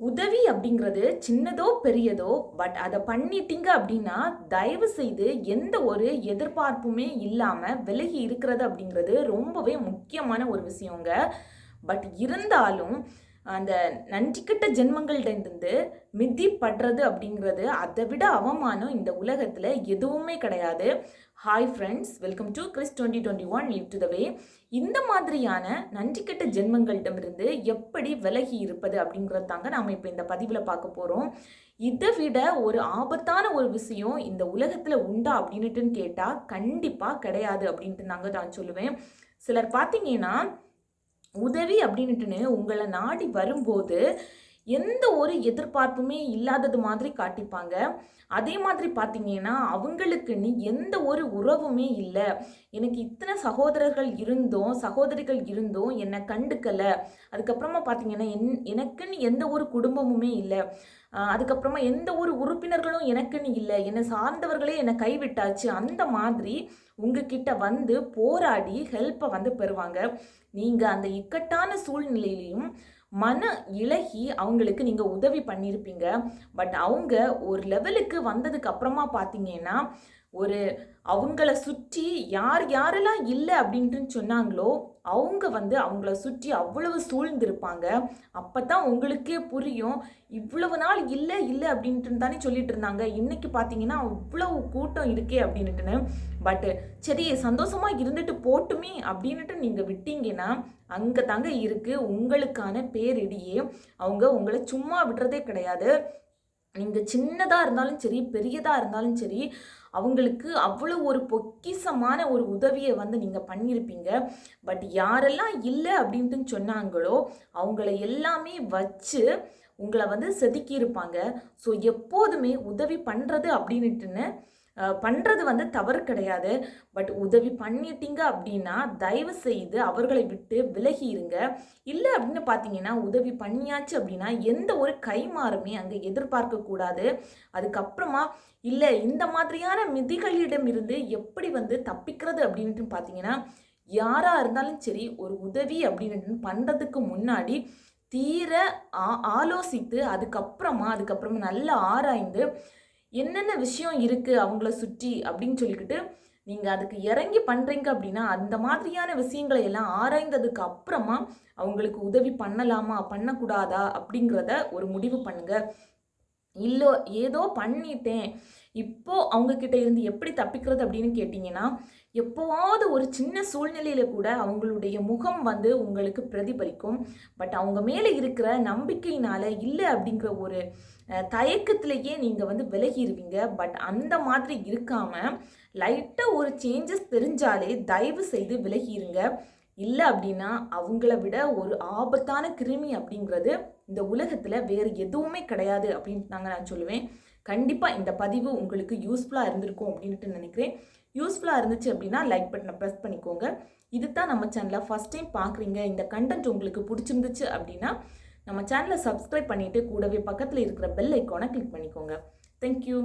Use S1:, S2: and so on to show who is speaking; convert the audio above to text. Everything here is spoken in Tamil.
S1: உதவி அப்படிங்கிறது சின்னதோ பெரியதோ பட் அதை பண்ணிட்டீங்க அப்படின்னா தயவு செய்து எந்த ஒரு எதிர்பார்ப்புமே இல்லாமல் விலகி இருக்கிறது அப்படிங்கிறது ரொம்பவே முக்கியமான ஒரு விஷயங்க. பட் இருந்தாலும் அந்த நன்றிக்கிட்ட ஜென்மங்கள்டேருந்து மிதி படுறது அப்படிங்கிறது அதை விட அவமானம் இந்த உலகத்தில் எதுவுமே கிடையாது. Hi friends welcome to Chris twenty twenty one live to the way இந்த மாதிரியான நன்றிக்கெட்ட ஜென்மங்கள்டமிருந்து எப்படி விலகி இருப்பது அப்படிங்கிறது தாங்க நாம் இப்போ இந்த பதிவில் பார்க்க போகிறோம் இதை விட ஒரு ஆபத்தான ஒரு விஷயம் இந்த உலகத்தில் உண்டா அப்படின்ட்டுன்னு கேட்டால் கண்டிப்பாக கிடையாது அப்படின்ட்டு நாங்கள் நான் சொல்லுவேன். சிலர் பார்த்தீங்கன்னா உதவி அப்படின்ட்டுன்னு உங்களை நாடி வரும்போது எந்த ஒரு எதிர்பார்ப்புமே இல்லாதது மாதிரி காட்டிப்பாங்க. அதே மாதிரி பார்த்தீங்கன்னா அவங்களுக்குன்னு எந்த ஒரு உறவுமே இல்லை. எனக்கு இத்தனை சகோதரர்கள் இருந்தும் சகோதரிகள் இருந்தும் என்னை கண்டுக்கலை. அதுக்கப்புறமா பார்த்தீங்கன்னா என் எனக்குன்னு எந்த ஒரு குடும்பமுமே இல்லை. அதுக்கப்புறமா எந்த ஒரு உறுப்பினர்களும் எனக்குன்னு இல்லை. என்னை சார்ந்தவர்களே என்னை கைவிட்டாச்சு. அந்த மாதிரி உங்ககிட்ட வந்து போராடி ஹெல்ப்பை வந்து பெறுவாங்க. நீங்கள் அந்த இக்கட்டான சூழ்நிலையிலையும் மன இலகி அவங்களுக்கு நீங்கள் உதவி பண்ணியிருப்பீங்க பட் அவங்க ஒரு லெவலுக்கு வந்ததுக்கு அப்புறமா பார்த்தீங்கன்னா ஒரு அவங்கள சுற்றி யார் யாரெல்லாம் இல்லை அப்படின்ட்டு சொன்னாங்களோ அவங்க வந்து அவங்கள சுற்றி அவ்வளவு சூழ்ந்திருப்பாங்க. அப்போ தான் உங்களுக்கே புரியும் இவ்வளவு நாள் இல்லை இல்லை அப்படின்ட்டு தானே சொல்லிட்டு இருந்தாங்க. இன்னைக்கு பார்த்தீங்கன்னா அவ்வளவு கூட்டம் இருக்கே அப்படின்ட்டுன்னு. பட்டு சரி சந்தோஷமாக இருந்துட்டு போட்டுமே அப்படின்ட்டு நீங்கள் விட்டீங்கன்னா அங்கே தாங்க இருக்குது உங்களுக்கான பேரிடியே அவங்க உங்களை சும்மா விடுறதே கிடையாது. நீங்கள் சின்னதாக இருந்தாலும் சரி பெரியதாக இருந்தாலும் சரி அவங்களுக்கு அவ்வளோ ஒரு பொக்கிசமான ஒரு உதவியை வந்து நீங்கள் பண்ணியிருப்பீங்க. பட் யாரெல்லாம் இல்லை அப்படின்ட்டு சொன்னாங்களோ அவங்கள எல்லாமே வச்சு உங்களை வந்து செதுக்கியிருப்பாங்க. ஸோ எப்போதுமே உதவி பண்ணுறது அப்படின்ட்டுன்னு பண்ணுறது வந்து தவறு கிடையாது. பட் உதவி பண்ணிட்டீங்க அப்படின்னா தயவு செய்து அவர்களை விட்டு விலகி இருங்க இல்லை அப்படின்னு பார்த்தீங்கன்னா உதவி பண்ணியாச்சு அப்படின்னா எந்த ஒரு கைமாறுமே அங்கே எதிர்பார்க்கக்கூடாது அதுக்கப்புறமா இல்லை இந்த மாதிரியான மிதிகளிடம் இருந்து எப்படி வந்து தப்பிக்கிறது அப்படின்ட்டு பார்த்தீங்கன்னா யாராக இருந்தாலும் சரி ஒரு உதவி அப்படின்னு பண்ணுறதுக்கு முன்னாடி தீர ஆலோசித்து அதுக்கப்புறமா அதுக்கப்புறமா நல்லா ஆராய்ந்து என்னென்ன விஷயம் இருக்குது அவங்கள சுற்றி அப்படின்னு சொல்லிக்கிட்டு நீங்கள் அதுக்கு இறங்கி பண்ணுறீங்க அப்படின்னா அந்த மாதிரியான விஷயங்களை எல்லாம் ஆராய்ந்ததுக்கு அப்புறமா அவங்களுக்கு உதவி பண்ணலாமா பண்ணக்கூடாதா அப்படிங்கிறத ஒரு முடிவு பண்ணுங்க. இல்லை ஏதோ பண்ணிட்டேன். இப்போ அவங்கக்கிட்ட இருந்து எப்படி தப்பிக்கிறது அப்படின்னு கேட்டிங்கன்னா எப்போவாவது ஒரு சின்ன சூழ்நிலையில் கூட அவங்களுடைய முகம் வந்து உங்களுக்கு பிரதிபலிக்கும். பட் அவங்க மேலே இருக்கிற நம்பிக்கையினால இல்லை அப்படிங்கிற ஒரு தயக்கத்திலேயே நீங்கள் வந்து விலகிடுவீங்க பட் அந்த மாதிரி இருக்காமல் லைட்டாக ஒரு சேஞ்சஸ் தெரிஞ்சாலே தயவு செய்து விலகிடுங்க இல்லை அப்படின்னா அவங்கள விட ஒரு ஆபத்தான கிருமி அப்படிங்கிறது இந்த உலகத்தில் வேறு எதுவுமே கிடையாது அப்படின்ட்டு நாங்கள் நான் சொல்லுவேன். கண்டிப்பாக இந்த பதிவு உங்களுக்கு யூஸ்ஃபுல்லாக இருந்திருக்கும் அப்படின்ட்டு நினைக்கிறேன். யூஸ்ஃபுல்லாக இருந்துச்சு அப்படின்னா லைக் பட்டனை ப்ரெஸ் பண்ணிக்கோங்க. இது தான் நம்ம சேனலை ஃபஸ்ட் டைம் பார்க்குறீங்க. இந்த கண்டென்ட் உங்களுக்கு பிடிச்சிருந்துச்சு அப்படின்னா நம்ம சேனலை சப்ஸ்கிரைப் பண்ணிவிட்டு கூடவே பக்கத்தில் இருக்கிற பெல் ஐக்கானை கிளிக் பண்ணிக்கோங்க. தேங்க்யூ